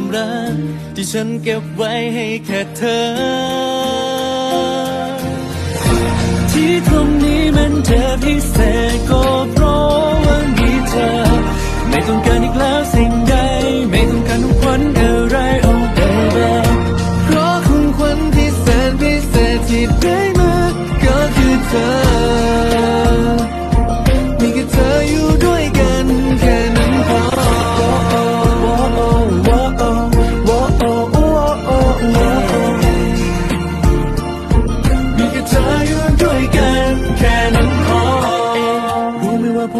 ความรัก ที่ฉันเก็บไว้ให้แค่เธอ ที่ตรงนี้มันจะพิเศษก็เพราะว่ามีเธอ ไม่ต้องการอีกแล้วสิ่งใด ไม่ต้องการของขวัญอ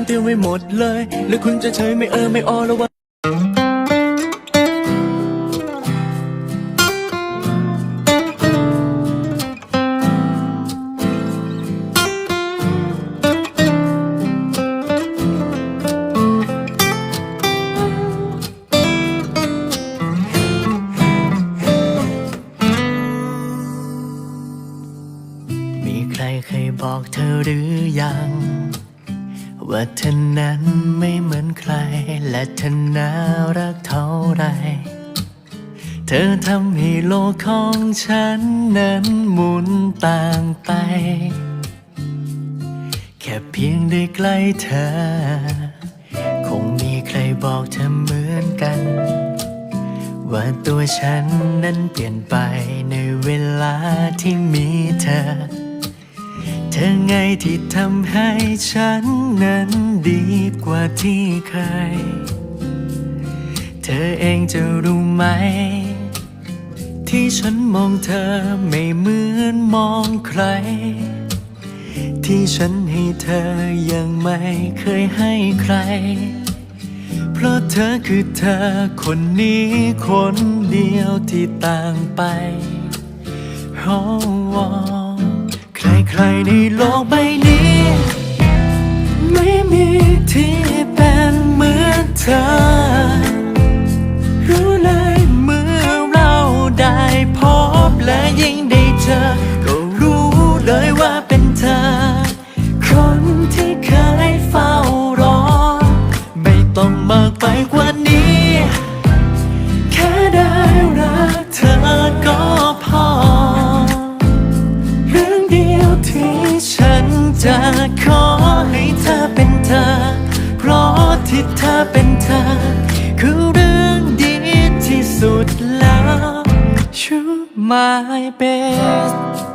ผมเตรียมไว้หมดเลย แล้วคุณจะเฉยไม่เออไม่ออแล้วว่ามีใครเคยบอกเธอหรือยัง ว่าเธอนั้นไม่เหมือนใคร และเธอน่ารักเท่าไร เธอทำให้โลกของฉันนั้นหมุนต่างไป แค่เพียงได้ใกล้เธอ คงมีใครบอกเธอเหมือนกัน ว่าตัวฉันนั้นเปลี่ยนไปในเวลาที่มีเธอ ธอไงที่ทำให้ฉันนั้นดีกว่าที่เคยเธอเองจะรู้ไหม ที่ฉันมองเธอไม่เหมือนมองใคร ที่ฉันให้เธอยังไม่เคยให้ใคร เพราะเธอคือเธอคนนี้คนเดียวที่ต่างไปโอ้โอ้ ใครในโลกใบนี้ ไม่มีที่เป็นเหมือนเธอ my bed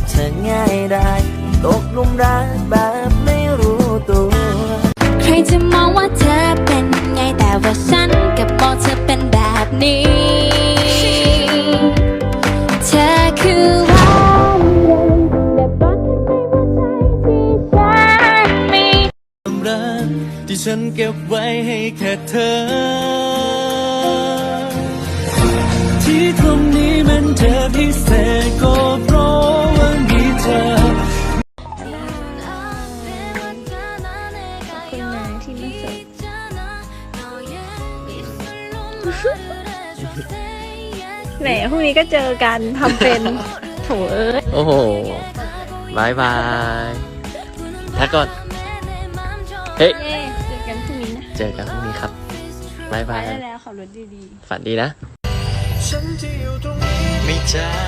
อบเธอง่ายได้ตกหลุมรักแบบไม่รู้ตัว ใครจะมองว่าเธอเป็นไงแต่ว่าฉันกับมองเธอเป็นแบบนี้ เธอคือวันเด็กแบบรักข้างในหัวใจที่ฉันมีความรักที่ฉันเก็บไว้ให้แค่เธอ ที่ตรงนี้มันจะพิเศษก็ แหมพรุ่งนี้ก็เจอกันทำเป็นโถเอ้ยโอ้โหบายบายทักก่อน เฮ้ยเย้เจอกันพรุ่งนี้นะเจอกันพรุ่งนี้ครับบายไปบาย ได้แล้วขับรถดีฝันดีนะฉันที่อยู่ตรงนี้ไม่จา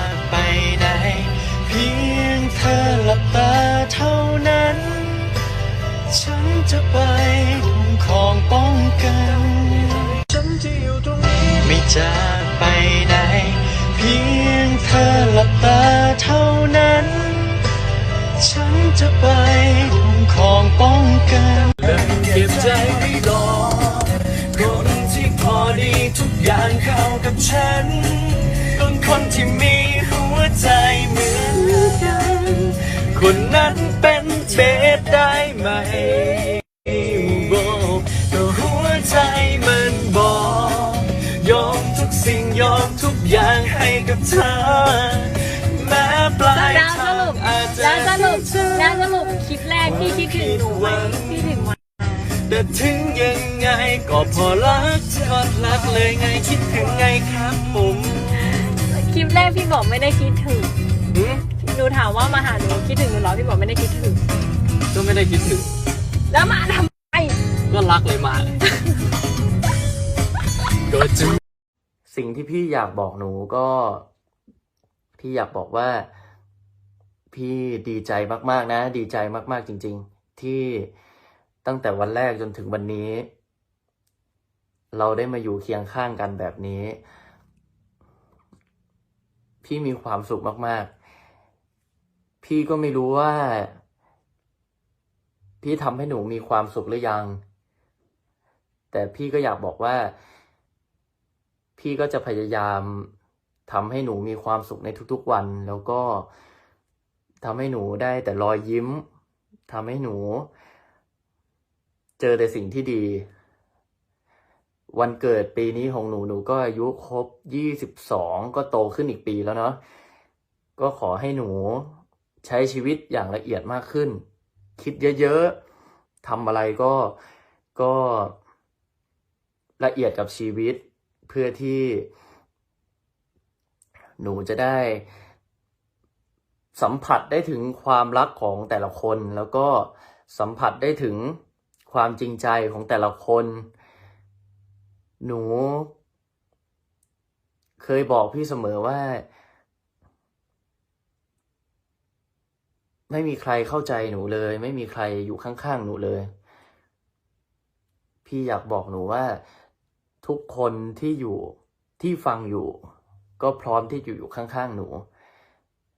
จะไปคุ้มครองป้องกันฉันที่อยู่ตรงนี้ไม่จากไปไหน เพียงเธอหลับตาเท่านั้น ฉันจะไปคุ้มครองป้องกันเลยเก็บใจไม่รอคนที่พอดีทุกอย่างเข้ากับฉันต้นคนที่มีหัวใจเหมือนกัน คนนั้นเป็นเบสได้ไหม ธอแม้ปลายวสทางรุปอาจจะแล้วสรุปแล้วสรุปคลิปแรกที่คิดถึงหนูไหมที่ถึงวันแต่ถึงยังไงก็พอรักยอดรักเลยไงคิดถึงไงครับผมคลิปแรกพี่บอกไม่ได้คิดถึงหนูถามว่ามาหาหนูคิดถึงหนูหรอพี่บอกไม่ได้คิดถึง ก็ไม่ได้คิดถึง แล้วมาทำไมก็รักเลยมาสิ่งที่พี่อยากบอกหนูก็ พี่อยากบอกว่า พี่ดีใจมากๆนะ ดีใจมากๆจริง ๆ ที่ตั้งแต่วันแรกจนถึงวันนี้ เราได้มาอยู่เคียงข้างกันแบบนี้ พี่มีความสุขมาก ๆ พี่ก็ไม่รู้ว่า พี่ทำให้หนูมีความสุขหรือยัง แต่พี่ก็อยากบอกว่า พี่ก็จะพยายาม ทำให้หนูมีความสุขในทุกๆวัน แล้วก็ทำให้หนูได้แต่รอยยิ้มทำให้หนู เจอแต่สิ่งที่ดี วันเกิดปีนี้ของหนูหนูก็อายุครบยี่สิบสองก็โตขึ้นอีกปีแล้วเนาะก็ขอให้หนูใช้ชีวิตอย่างละเอียดมากขึ้น คิดเยอะๆทำอะไรก็ก็ละเอียดกับชีวิตเพื่อที่ หนูจะได้สัมผัสได้ถึงความรักของแต่ละคน แล้วก็สัมผัสได้ถึงความจริงใจของแต่ละคน หนู เคยบอกพี่เสมอว่า ไม่มีใครเข้าใจหนูเลย ไม่มีใครอยู่ข้างๆหนูเลย พี่อยากบอกหนูว่า ทุกคนที่อยู่ที่ฟังอยู่ ก็พร้อมที่จะอยู่ข้างๆหนู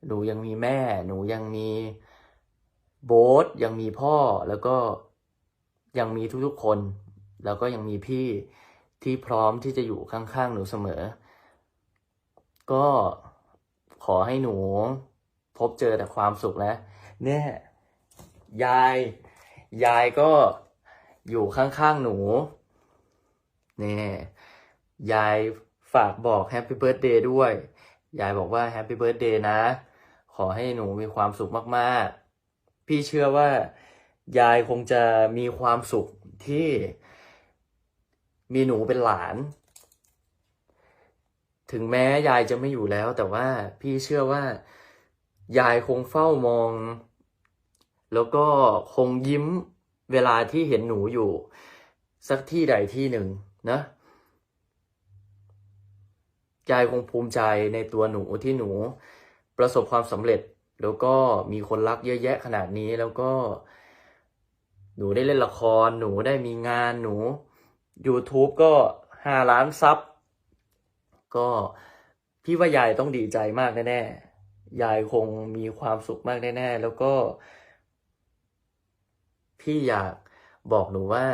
หนูยังมีแม่ หนูยังมีโบ๊ทยังมีพ่อแล้วก็ยังมีทุกๆคน แล้วก็ยังมีพี่ที่พร้อมที่จะอยู่ข้างๆหนูเสมอ ก็ขอให้หนูพบเจอแต่ความสุขนะ เนี่ย ยาย ยายก็อยู่ข้างๆหนู เนี่ย ยาย ฝากบอกแฮปปี้เบิร์ a เดย์ด้วย ยายบอกว่าแฮปปี้เบิร์ a เดย์นะ ขอให้หนูมีความสุขมากๆ พี่เชื่อว่า ยายคงจะมีความสุขที่มีหนูเป็นหลาน ถึงแม้ยายจะไม่อยู่แล้ว แต่ว่าพี่เชื่อว่า ยายคงเฝ้ามอง แล้วก็คงยิ้มเวลาที่เห็นหนูอยู่ สักที่ใดที่หนึ่งนะ ยายคงภูมิใจในตัวหนูที่หนูประสบความสำเร็จ แล้วก็มีคนรักเยอะแยะขนาดนี้แล้วก็ หนูได้เล่นละคร หนูได้มีงานหนู YouTube ก็ห้าล้านซับก็พี่ว่ายายต้องดีใจมากแน่ๆ ยายคงมีความสุขมากแน่ๆ แล้วก็ พี่อยากบอกหนูว่า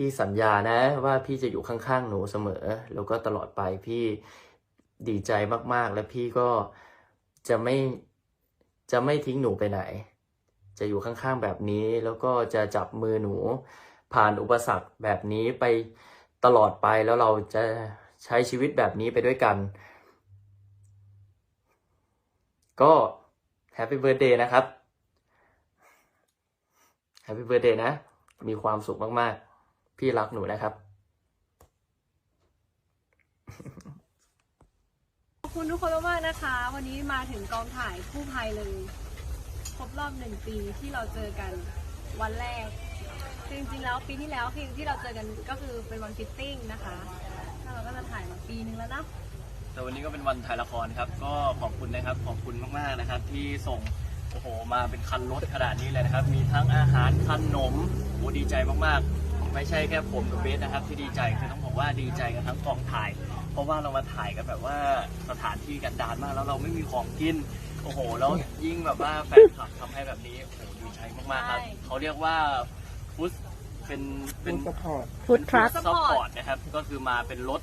พี่สัญญานะว่าพี่จะอยู่ข้างๆหนูเสมอ แล้วก็ตลอดไปพี่ดีใจมากๆ และพี่ก็จะไม่จะไม่ทิ้งหนูไปไหน จะอยู่ข้างๆแบบนี้ แล้วก็จะจับมือหนูผ่านอุปสรรคแบบนี้ไปตลอดไปแล้วเราจะใช้ชีวิตแบบนี้ไปด้วยกัน ก็แฮปปี้เบิร์ดเดย์นะครับแฮปปี้เบิร์ดเดย์นะ มีความสุขมาก ๆ พี่รักหนูนะครับ ขอบคุณทุกคนมากๆนะคะ วันนี้มาถึงกองถ่ายคู่ภัยเลยครบรอบหนึ่งปีที่เราเจอกันวันแรกคือจริงๆแล้วปีที่แล้วคือที่เราเจอกันก็คือเป็นวันฟิตติ้งนะคะแล้วเราก็จะถ่ายมาปีนึงแล้วเนาะแต่วันนี้ก็เป็นวันถ่ายละครครับ ก็ขอบคุณนะครับ ขอบคุณมากๆนะครับ ที่ส่งโอ้โหมาเป็นคันรถขนาดนี้เลยนะครับ มีทั้งอาหารขนมโอ้ดีใจมากๆ ไม่ใช่แค่ผมกับเบสนะครับ ที่ดีใจคือต้องบอกว่าดีใจกันทั้งกองถ่าย เพราะว่าเรามาถ่ายกันแบบว่าสถานที่กันดานมากแล้วเราไม่มีของกินโอ้โหแล้วยิ่งแบบว่าแฟนคลับทำให้แบบนี้โอ้โหดีใจมากๆครับใช่เขาเรียกว่าฟุตเป็นเป็นฟู้ดทรัค ซัพพอร์ตนะครับ ก็คือมาเป็นรถ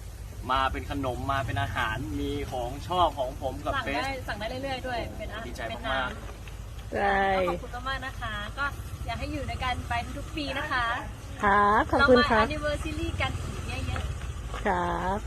มาเป็นขนม มาเป็นอาหาร มีของชอบของผมกับสั่งเฟสได้สั่งได้เรื่อยๆด้วย เป็นอาดีใจเป็นมากน้ำใช่ก็ขอบคุณมากๆนะคะ ก็อยากให้อยู่ในการไปทุกๆปีนะคะ ครับ ขอบเราคุณมาครับ anniversary กันอีกเยอะๆ ครับ